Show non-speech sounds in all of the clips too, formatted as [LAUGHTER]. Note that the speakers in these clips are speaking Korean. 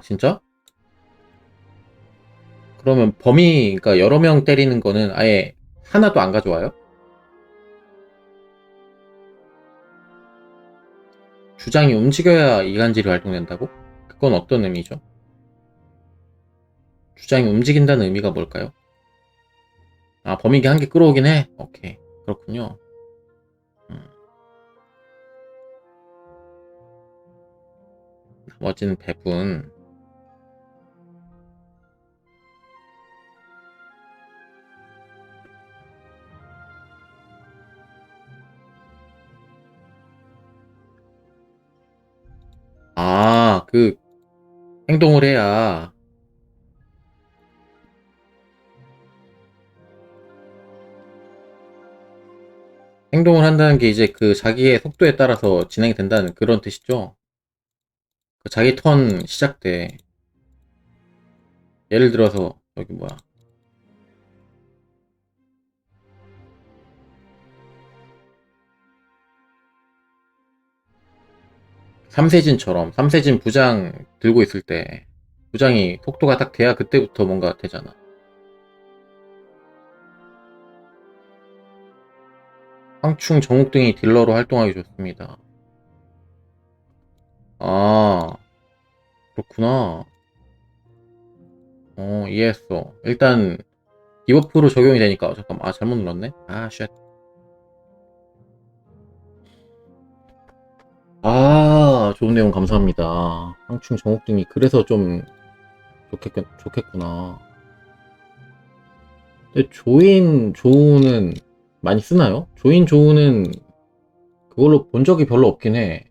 아, 진짜? 그러면 범위, 그러니까 여러 명 때리는 거는 아예 하나도 안 가져와요? 주장이 움직여야 이간질이 활동된다고? 그건 어떤 의미죠? 주장이 움직인다는 의미가 뭘까요? 아, 범위기 한 개 끌어오긴 해? 오케이. 그렇군요. 음. 나머지는 배분. 그, 행동을 해야. 행동을 한다는 게 이제 그 자기의 속도에 따라서 진행이 된다는 그런 뜻이죠. 그 자기 턴 시작돼. 예를 들어서, 여기 뭐야. 삼세진처럼, 삼세진 부장 들고 있을 때, 부장이 속도가 딱 돼야 그때부터 뭔가 되잖아. 황충 정욱 등이 딜러로 활동하기 좋습니다. 아, 그렇구나. 어, 이해했어. 일단, 디버프로 적용이 되니까, 잠깐만, 아, 잘못 눌렀네? 아, 쉣. 아, 좋은 내용 감사합니다. 황충 정욱 등이 그래서 좀 좋겠, 좋겠구나. 근데 조인 조우는 많이 쓰나요? 조인 조우는 그걸로 본 적이 별로 없긴 해.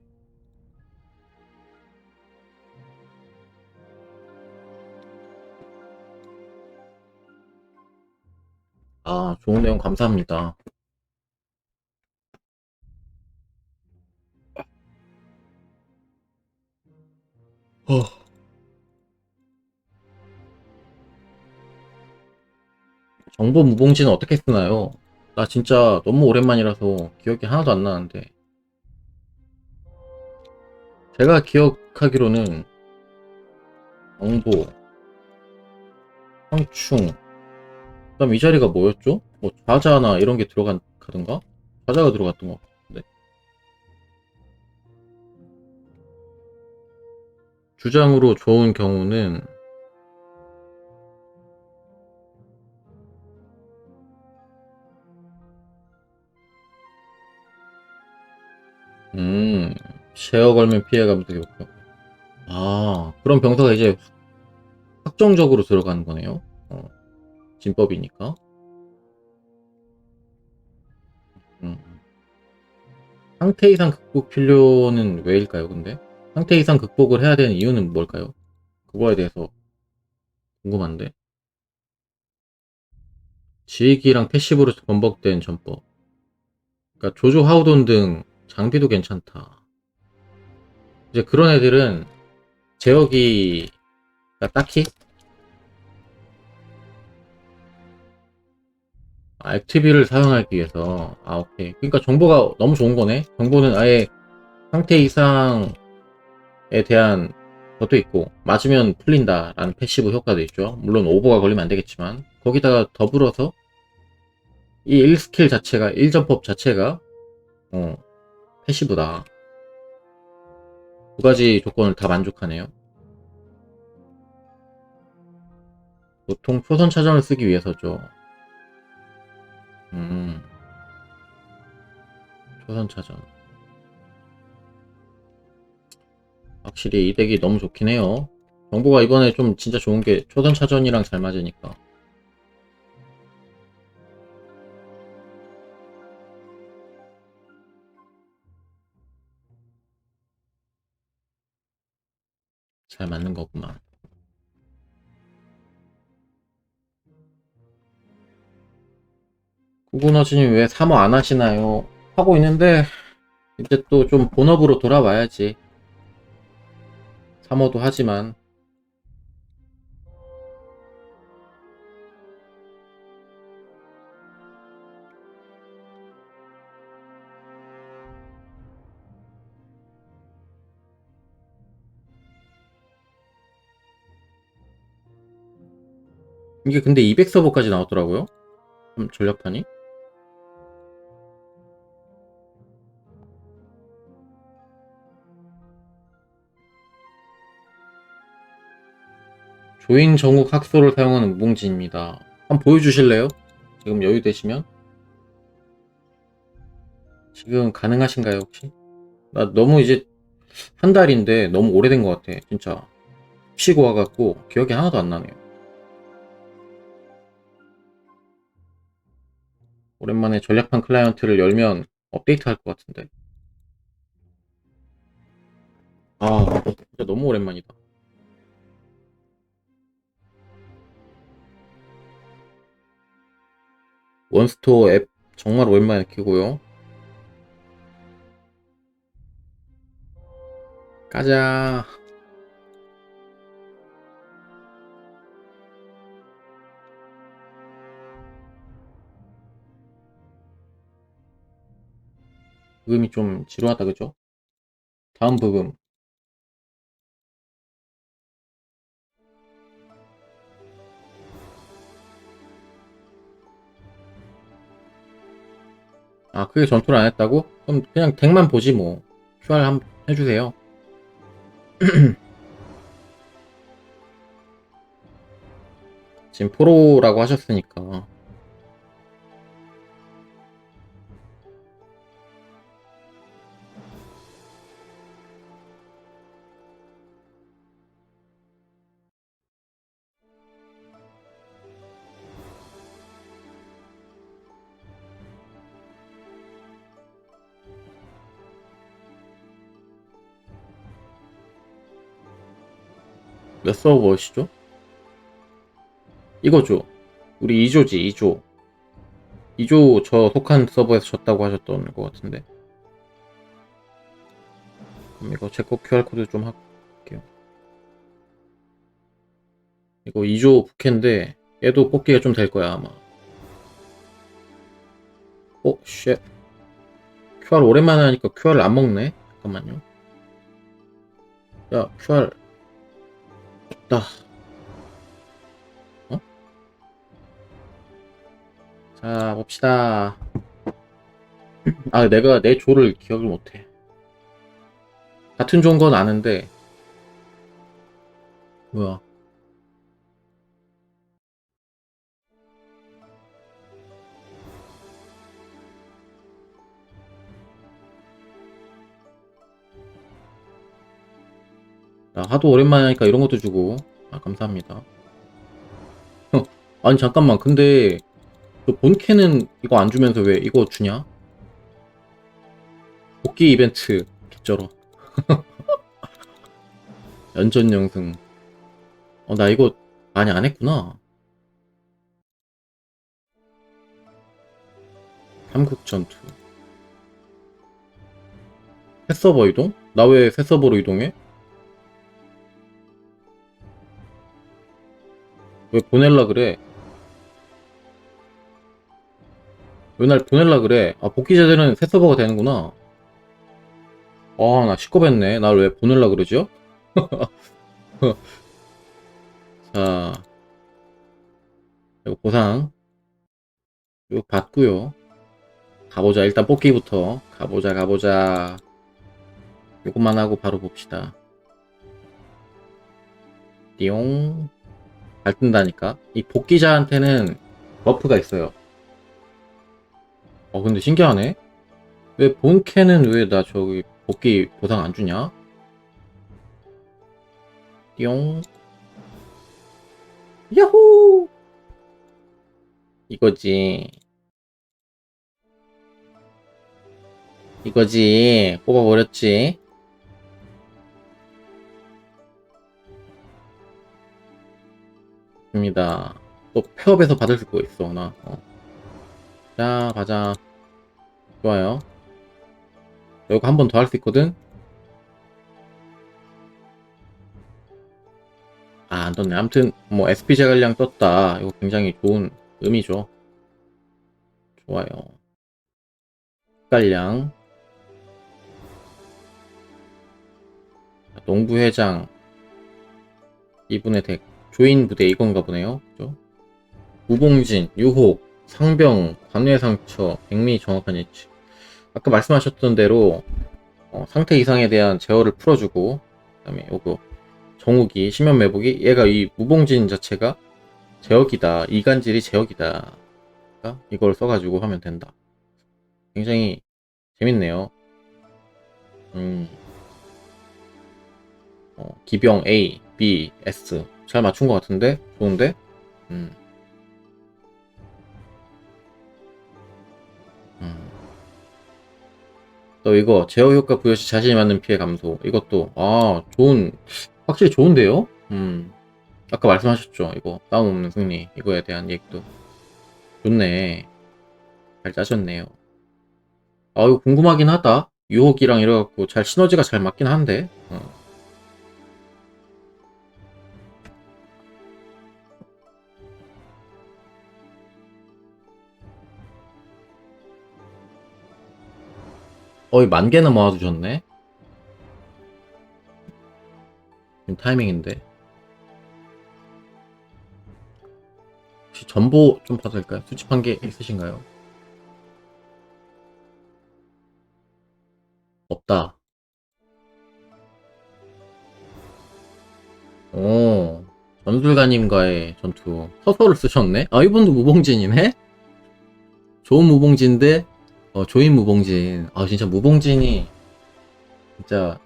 아, 좋은 내용 감사합니다. 어. 정보 무봉지는 어떻게 쓰나요? 나 진짜 너무 오랜만이라서 기억이 하나도 안 나는데. 제가 기억하기로는 정보, 황충, 그 다음 이 자리가 뭐였죠? 뭐 좌자나 이런 게 들어가던가? 좌자가 들어갔던 것 같은 주장으로 좋은 경우는 음, 쉐어 걸면 피해가면 되게 없고. 아, 그런 병사가 이제 확정적으로 들어가는 거네요. 어, 진법이니까. 음. 상태 이상 극복 필요는 왜일까요, 근데? 상태 이상 극복을 해야 되는 이유는 뭘까요? 그거에 대해서 궁금한데. 지휘기랑 패시브로 번복된 전법. 그러니까 조조 하우돈 등 장비도 괜찮다. 이제 그런 애들은 제어기가 딱히 아, 액티비를 사용하기 위해서 아 오케이 그러니까 정보가 너무 좋은 거네 정보는 아예 상태 이상에 대한 것도 있고 맞으면 풀린다라는 패시브 효과도 있죠 물론 오버가 걸리면 안 되겠지만 거기다가 더불어서 이 1스킬 자체가 1전법 자체가 어, 패시브다. 두 가지 조건을 다 만족하네요. 보통 표선 차전을 쓰기 위해서죠. 음. 표선 차전. 확실히 이 덱이 너무 좋긴 해요. 정보가 이번에 좀 진짜 좋은 게 초선 차전이랑 잘 맞으니까. 잘 맞는 거구만. 구구너즈님 왜 3호 안 하시나요? 하고 있는데 이제 또 좀 본업으로 돌아와야지. 3호도 하지만 이게 근데 200서버까지 나왔더라고요. 전력판이. 조인 정욱 학소를 사용하는 무봉지입니다. 한번 보여주실래요? 지금 여유 되시면? 지금 가능하신가요, 혹시? 나 너무 이제 한 달인데 너무 오래된 것 같아, 진짜. 쉬고 와갖고 기억이 하나도 안 나네요. 오랜만에 전략판 클라이언트를 열면 업데이트 할 것 같은데. 아, 진짜 너무 오랜만이다. 원스토어 앱 정말 오랜만에 키고요. 가자. 부금이 좀 지루하다, 그죠? 다음 부금. 아, 그게 전투를 안 했다고? 그럼 그냥 덱만 보지 뭐. QR 한번 해주세요. [CLEARS THROAT] 지금 프로라고 하셨으니까. 몇 서버시죠? 이거죠. 우리 2조지, 2조. 2조 저 속한 서버에서 졌다고 하셨던 것 같은데. 그럼 이거 제 거 QR코드 좀 할게요. 이거 2조 부캐인데 얘도 뽑기가 좀 될 거야 아마. 어, 쉣. QR 오랜만에 하니까 QR을 안 먹네. 잠깐만요. 야, QR 없다. 어? 자, 봅시다. [CLEARS THROAT] 아, 내가 내 조를 기억을 못해. 같은 조인 건 아는데. 뭐야. 야, 하도 오랜만에 하니까 이런 것도 주고. 아, 감사합니다. 아니, 잠깐만. 근데, 저 본캐는 이거 안 주면서 왜 이거 주냐? 복귀 이벤트, 개쩔어. [LAUGHS] 연전 영승. 어, 나 이거 많이 안 했구나. 삼국 전투. 새 서버 이동? 나 왜 새 서버로 이동해? 왜 보낼라 그래? 왜 날 보낼라 그래? 아, 복귀 자들은 새 서버가 되는구나. 아, 나 시끄럽네. 날 왜 보낼라 그러죠? [LAUGHS] 자, 이거 보상. 이거 받고요. 가보자. 일단 뽑기부터. 가보자, 가보자. 이것만 하고 바로 봅시다. 띠용. 잘 뜬다니까. 이 복귀자한테는 버프가 있어요. 어, 근데 신기하네. 왜 본캐는 왜 나 저기 복귀 보상 안 주냐? 띠용. 야호! 이거지. 이거지. 뽑아버렸지. 입니다. 또 폐업에서 받을 거 있어, 나. 어. 자, 가자. 좋아요. 이거 한 번 더 할 수 있거든? 아, 안 떴네. 아무튼, 뭐, SP 제갈량 떴다. 이거 굉장히 좋은 의미죠. 좋아요. 깔량. 농부회장. 이분의 덱. 조인 부대 이건가 보네요. 그죠? 무봉진, 유혹, 상병, 관뇌상처, 백미 정확한 예측. 아까 말씀하셨던 대로 어, 상태 이상에 대한 제어를 풀어주고 그다음에 요거 정욱이 심연 매복이 얘가 이 무봉진 자체가 제역이다 이간질이 제역이다 그러니까 이걸 써가지고 하면 된다 굉장히 재밌네요 음 어, 기병 A, B, S 잘 맞춘 것 같은데? 좋은데? 음. 음. 또 이거 제어 효과 부여 시 자신이 맞는 피해 감소. 이것도 아 좋은 확실히 좋은데요? 음. 아까 말씀하셨죠 이거. 싸움 없는 승리. 이거에 대한 얘기도. 좋네. 잘 짜셨네요. 아 이거 궁금하긴 하다. 유혹이랑 이래갖고 잘 시너지가 잘 맞긴 한데. 어. 거의 만 개나 모아두셨네. 지금 타이밍인데. 혹시 전보 좀 봐도 될까요? 수집한 게 있으신가요? 없다. 오, 전술가님과의 전투. 서서를 쓰셨네? 아, 이분도 무봉진이네? 좋은 무봉진인데, 어, 조인 무봉진. 아, 진짜 무봉진이, 진짜,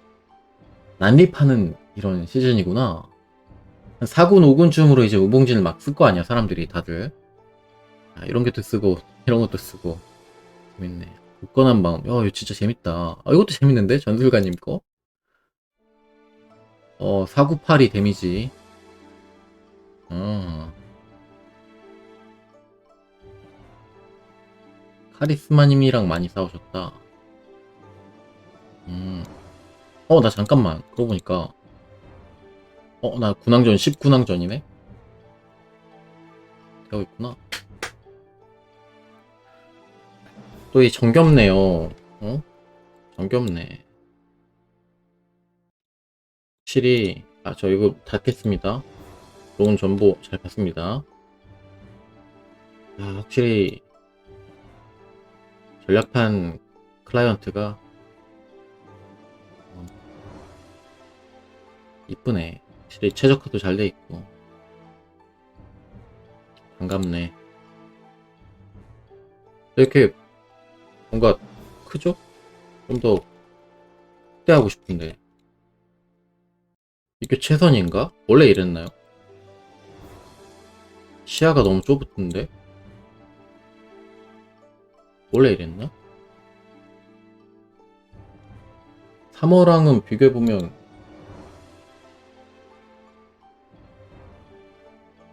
난립하는 이런 시즌이구나. 한 4군, 5군쯤으로 이제 무봉진을 막 쓸 거 아니야, 사람들이 다들. 아, 이런 것도 쓰고, 이런 것도 쓰고. 재밌네. 굳건한 마음. 야, 이거 진짜 재밌다. 아, 이것도 재밌는데? 전술가님 거? 어, 498이 데미지. 어. 카리스마님이랑 많이 싸우셨다. 음. 어, 나 잠깐만. 그러고 보니까. 어, 나 군항전 10군항전이네? 되어 있구나. 또 이 정겹네요. 어? 정겹네. 확실히, 아, 저 이거 닫겠습니다. 좋은 정보 잘 봤습니다. 아, 확실히, 전략판 클라이언트가 어, 이쁘네. 확실히 최적화도 잘 돼 있고 반갑네. 이렇게 뭔가 크죠? 좀 더 확대하고 싶은데 이게 최선인가? 원래 이랬나요? 시야가 너무 좁은데? 원래 이랬나? 3호랑은 비교해보면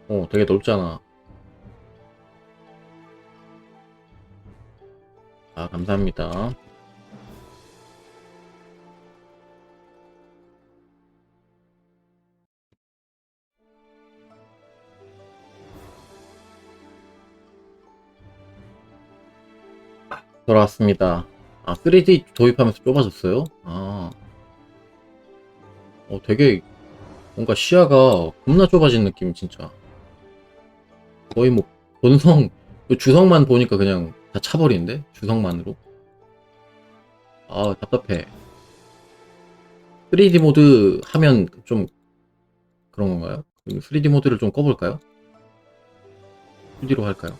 어 되게 넓잖아 아 감사합니다 돌아왔습니다. 아, 3D 도입하면서 좁아졌어요? 아. 어, 되게, 뭔가 시야가 겁나 좁아진 느낌, 진짜. 거의 뭐, 본성, 그 주성만 보니까 그냥 다 차버리는데? 주성만으로? 아, 답답해. 3D 모드 하면 좀, 그런 건가요? 3D 모드를 좀 꺼볼까요? 2D로 할까요?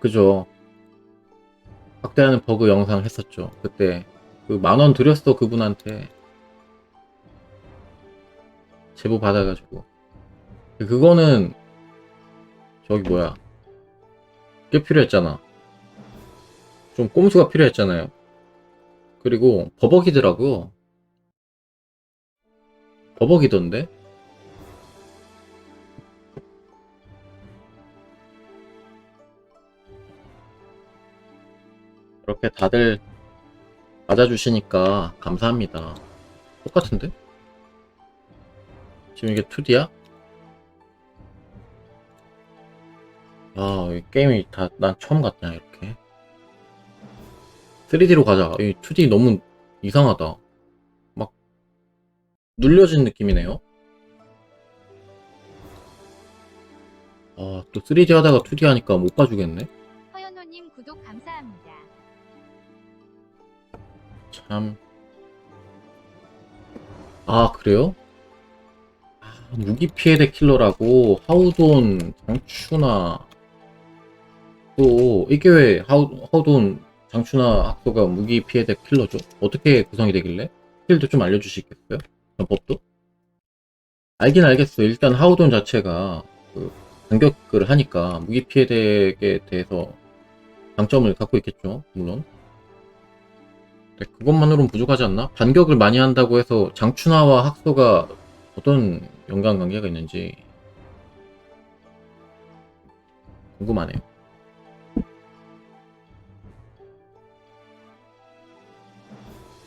그죠. 확대하는 버그 영상 했었죠. 그때 그 만원 드렸어 그분한테 제보 받아가지고 그거는 저기 뭐야 꽤 필요했잖아. 좀 꼼수가 필요했잖아요. 그리고 버벅이더라고. 버벅이던데? 이렇게 다들 맞아주시니까 감사합니다. 똑같은데? 지금 이게 2D야? 아, 이 게임이 다, 난 처음 같냐, 이렇게. 3D로 가자. 이 2D 너무 이상하다. 막, 눌려진 느낌이네요. 아, 또 3D 하다가 2D 하니까 못 봐주겠네. 참. 아, 그래요? 아, 무기 피해대 킬러라고 하우돈 장추나 또 이게 왜 하우, 하우돈 장추나 학소가 무기 피해대 킬러죠? 어떻게 구성이 되길래? 스킬도 좀 알려주시겠어요? 전법도? 알긴 알겠어. 일단 하우돈 자체가 그 반격을 하니까 무기 피해덱에 대해서 장점을 갖고 있겠죠. 물론. 네, 그것만으로는 부족하지 않나? 반격을 많이 한다고 해서 장춘하와 학소가 어떤 연관관계가 있는지 궁금하네요.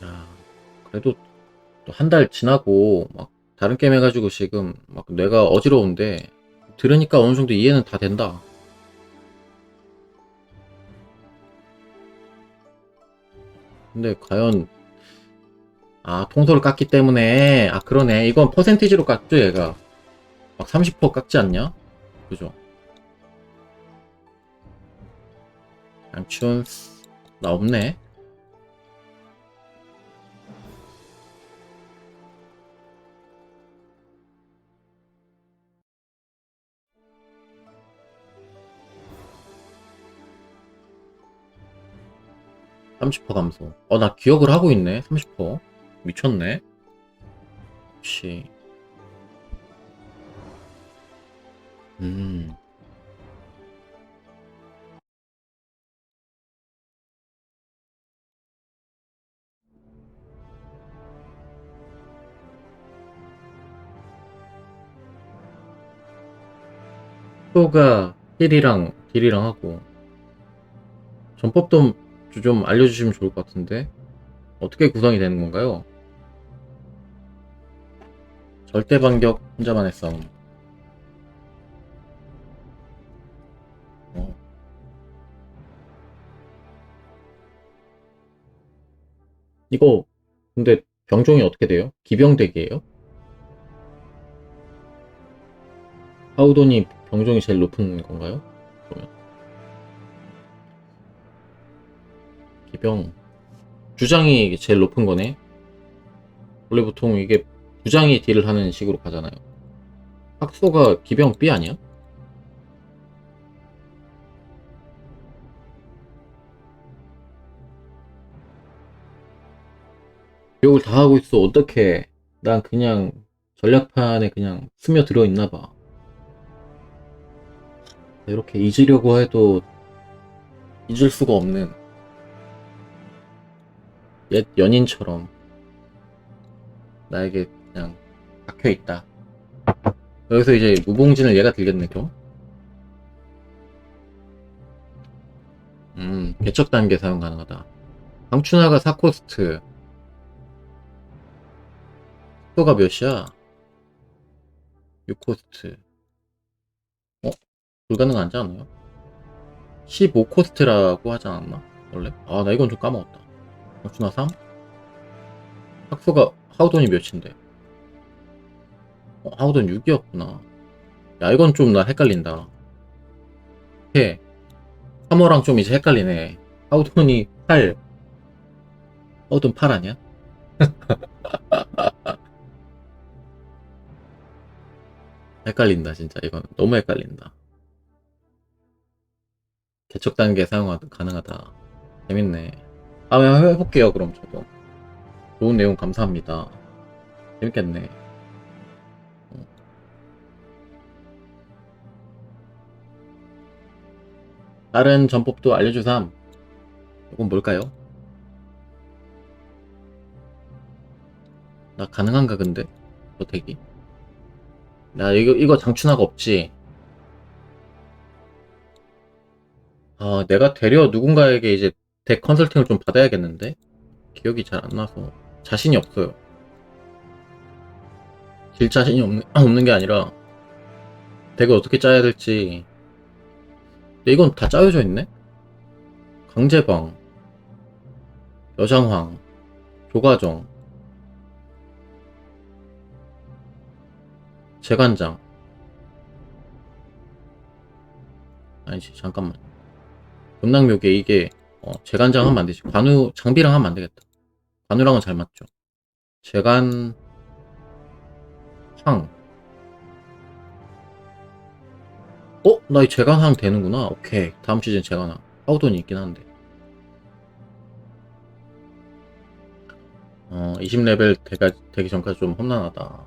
야, 그래도 또 한 달 지나고 막 다른 게임 해가지고 지금 막 뇌가 어지러운데 들으니까 어느 정도 이해는 다 된다. 근데 과연 아 통솔을 깎기 때문에 아 그러네. 이건 퍼센티지로 깎죠 얘가. 막 30% 깎지 않냐? 그죠? 암춘 나 없네 (30% 감소) 어 나 기억을 하고 있네. (30% 미쳤네. 역시 음. 또가 힐이랑 딜이랑 하고. 전법도 좀 알려주시면 좋을 것 같은데 어떻게 구성이 되는 건가요? 절대 반격 혼자만의 싸움 어. 이거 근데 병종이 어떻게 돼요? 기병덱이에요? 하우돈이 병종이 제일 높은 건가요? 그러면 병 주장이 제일 높은 거네. 원래 보통 이게 부장이 딜을 하는 식으로 가잖아요. 학소가 기병 B 아니야? 욕을 다 하고 있어. 어떻게? 난 그냥 전략판에 그냥 스며들어 있나 봐. 이렇게 잊으려고 해도 잊을 수가 없는 옛 연인처럼 나에게 그냥 박혀 있다. 여기서 이제 무봉진을 얘가 들겠네, 또. 음, 개척 단계 사용 가능하다. 강춘하가 4코스트. 속도가 몇이야? 6코스트. 어? 불가능하지 않아요? 15코스트라고 하지 않았나? 원래? 아, 나 이건 좀 까먹었다. 강춘하 3? 학소가 하우돈이 몇인데? 어, 하우돈 6이었구나. 야, 이건 좀 나 헷갈린다. 해. 3호랑 좀 이제 헷갈리네. 하우돈이 8. 하우돈 8 아니야? [LAUGHS] 헷갈린다, 진짜. 이건 너무 헷갈린다. 개척 단계 사용 가능하다. 재밌네. 다음에 한번 해볼게요, 그럼 저도. 좋은 내용 감사합니다. 재밌겠네. 어. 다른 전법도 알려주삼. 이건 뭘까요? 나 가능한가 근데? 저택이? 나 이거 이거 장춘하가 없지. 아 내가 되려 누군가에게 이제 덱 컨설팅을 좀 받아야겠는데 기억이 잘 안 나서 자신이 없어요. 질 자신이 없는 [CLEARS THROAT] 없는 게 아니라 덱을 어떻게 짜야 될지. 근데 이건 다 짜여져 있네. 강제방, 여장황, 조가정. 재관장. 아니지, 잠깐만. 금낭묘계 이게, 어, 재관장 하면 안 되지. 관우, 장비랑 하면 안 되겠다. 관우랑은 잘 맞죠. 재관, 황. 어? 나 이 재관항 되는구나. 오케이. 다음 시즌 재관항. 파우돈이 있긴 한데. 어, 20레벨 되가, 되기 전까지 좀 험난하다.